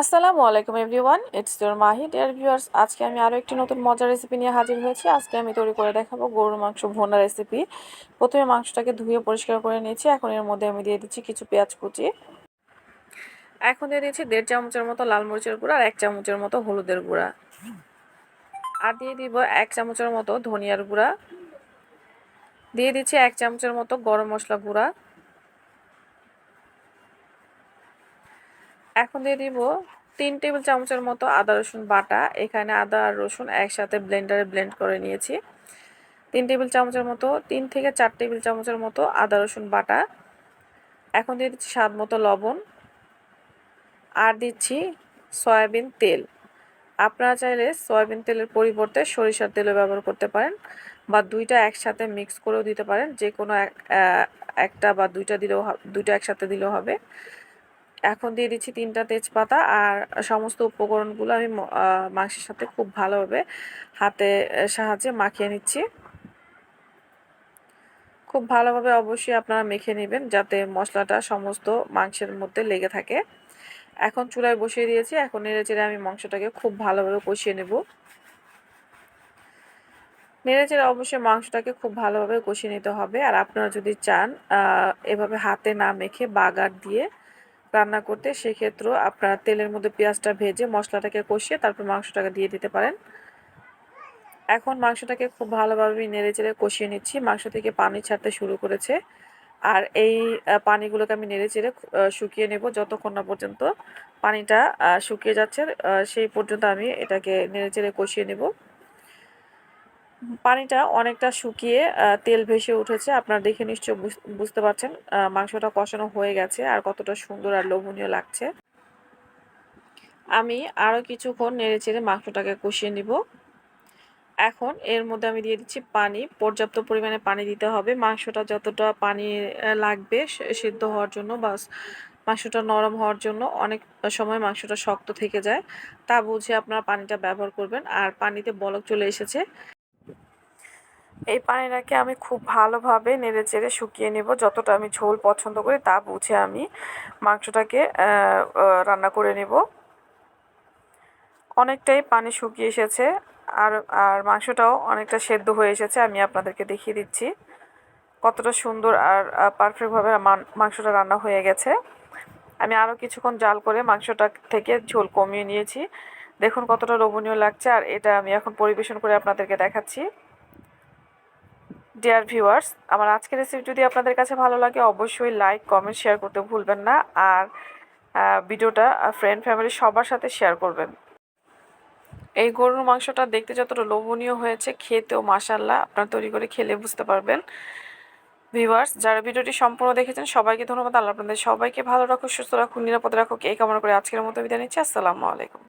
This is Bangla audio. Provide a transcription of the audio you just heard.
আসসালামু আলাইকুম, everyone. It's your Mahi dear viewers আজকে আমি আরও একটি নতুন মজার রেসিপি নিয়ে হাজির হয়েছি। আজকে আমি তৈরি করে দেখাবো গরুর মাংস ভোনা রেসিপি প্রথমে মাংসটাকে ধুয়ে পরিষ্কার করে নিয়েছি। এখন এর মধ্যে আমি দিয়ে দিচ্ছি কিছু পেঁয়াজ কুচি। এখন দিয়ে দিচ্ছি দেড় চামচের মতো লাল মরিচের গুঁড়া আর এক চামচের মতো হলুদের গুঁড়া। আর দিয়ে দিব এক চামচের মতো ধনিয়ার গুঁড়া। দিয়ে দিচ্ছি এক চামচের মতো গরম মশলা গুঁড়া। এখন দিয়ে দিব তিন টেবিল চামচের মতো আদা, রসুন বাটা। এখানে আদা আর রসুন একসাথে ব্লেন্ডারে ব্লেন্ড করে নিয়েছি। তিন টেবিল চামচের মতো, তিন থেকে চার টেবিল চামচের মতো আদা, রসুন বাটা। এখন দিয়ে দিচ্ছি স্বাদ মতো লবণ। আর দিচ্ছি সয়াবিন তেল। আপনারা চাইলে সয়াবিন তেলের পরিবর্তে সরিষার তেলও ব্যবহার করতে পারেন বা দুইটা একসাথে মিক্স করেও দিতে পারেন। যে কোনো একটা বা দুইটা দিলেও দুইটা একসাথে দিলেও হবে। এখন দিয়ে দিচ্ছি তিনটা তেজপাতা আর সমস্ত উপকরণগুলো আমি মাংসের সাথে খুব ভালোভাবে হাতে সাহায্যে মাখিয়ে নিচ্ছি। খুব ভালোভাবে অবশ্যই আপনারা মেখে নেবেন যাতে মশলাটা সমস্ত মাংসের মধ্যে লেগে থাকে। এখন চুলায় বসিয়ে দিয়েছি। এখন নেড়ে চেড়ে আমি মাংসটাকে খুব ভালোভাবে কষিয়ে নেব। নেড়ে চেড়ে অবশ্যই মাংসটাকে খুব ভালোভাবে কষিয়ে নিতে হবে। আর আপনারা যদি চান এভাবে হাতে না মেখে বাগার দিয়ে রান্না করতে সেক্ষেত্রেও আপনারা তেলের মধ্যে পেঁয়াজটা ভেজে মশলাটাকে কষিয়ে তারপর মাংসটাকে দিয়ে দিতে পারেন। এখন মাংসটাকে খুব ভালোভাবে নেড়ে চেড়ে কষিয়ে নিচ্ছি। মাংস থেকে পানি ছাড়তে শুরু করেছে। আর এই পানিগুলোকে আমি নেড়ে চেড়ে শুকিয়ে নেব যতক্ষণ না পর্যন্ত পানিটা শুকিয়ে যাচ্ছে। সেই পর্যন্ত আমি এটাকে নেড়ে চেড়ে কষিয়ে নেব। পানিটা অনেকটা শুকিয়ে তেল ভেসে উঠেছে। আপনারা দেখে নিশ্চয় বুঝতে পারছেন মাংসটা কষানো হয়ে গেছে আর কতটা সুন্দর আর লোভনীয় লাগছে। আমি আরও কিছুক্ষণ নেড়ে চেড়ে মাংসটাকে কষিয়ে নিব। এখন এর মধ্যে আমি দিয়ে দিচ্ছি পানি। পর্যাপ্ত পরিমাণে পানি দিতে হবে। মাংসটা যতটা পানি লাগবে সিদ্ধ হওয়ার জন্য বা মাংসটা নরম হওয়ার জন্য অনেক সময় মাংসটা শক্ত থেকে যায়। তা বুঝে আপনারা পানিটা ব্যবহার করবেন। আর পানিতে বলক চলে এসেছে। এই পানিটাকে আমি খুব ভালোভাবে নেড়ে চেড়ে শুকিয়ে নেব। যতটা আমি ঝোল পছন্দ করি তা বুঝে আমি মাংসটাকে রান্না করে নেব। অনেকটাই পানি শুকিয়ে এসেছে আর আর মাংসটাও অনেকটা সেদ্ধ হয়ে এসেছে। আমি আপনাদেরকে দেখিয়ে দিচ্ছি কতটা সুন্দর আর পারফেক্টভাবে মাংসটা রান্না হয়ে গেছে। আমি আরও কিছুক্ষণ জাল করে মাংসটা থেকে ঝোল কমিয়ে নিয়েছি। দেখুন কতটা লোভনীয় লাগছে আর এটা আমি এখন পরিবেশন করে আপনাদেরকে দেখাচ্ছি। ডিয়ার ভিউয়ার্স আমার আজকের রেসিপি যদি আপনাদের কাছে ভালো লাগে, অবশ্যই লাইক কমেন্ট শেয়ার করতে ভুলবেন না। আর ভিডিওটা ফ্রেন্ড ফ্যামিলি সবার সাথে শেয়ার করবেন। এই গরুর মাংসটা দেখতে যতটা লোভনীয় হয়েছে, খেতেও মাসাল্লাহ আপনার তৈরি করে খেলে বুঝতে পারবেন। ভিউয়ার্স যারা ভিডিওটি সম্পূর্ণ দেখেছেন, সবাইকে ধন্যবাদ। আল্লাহ আপনাদের সবাইকে ভালো রাখুক, সুস্থ রাখুক, নিরাপদে রাখুক। এই কামনা করে আজকের মতো বিদায় নিচ্ছি। আসসালামু আলাইকুম।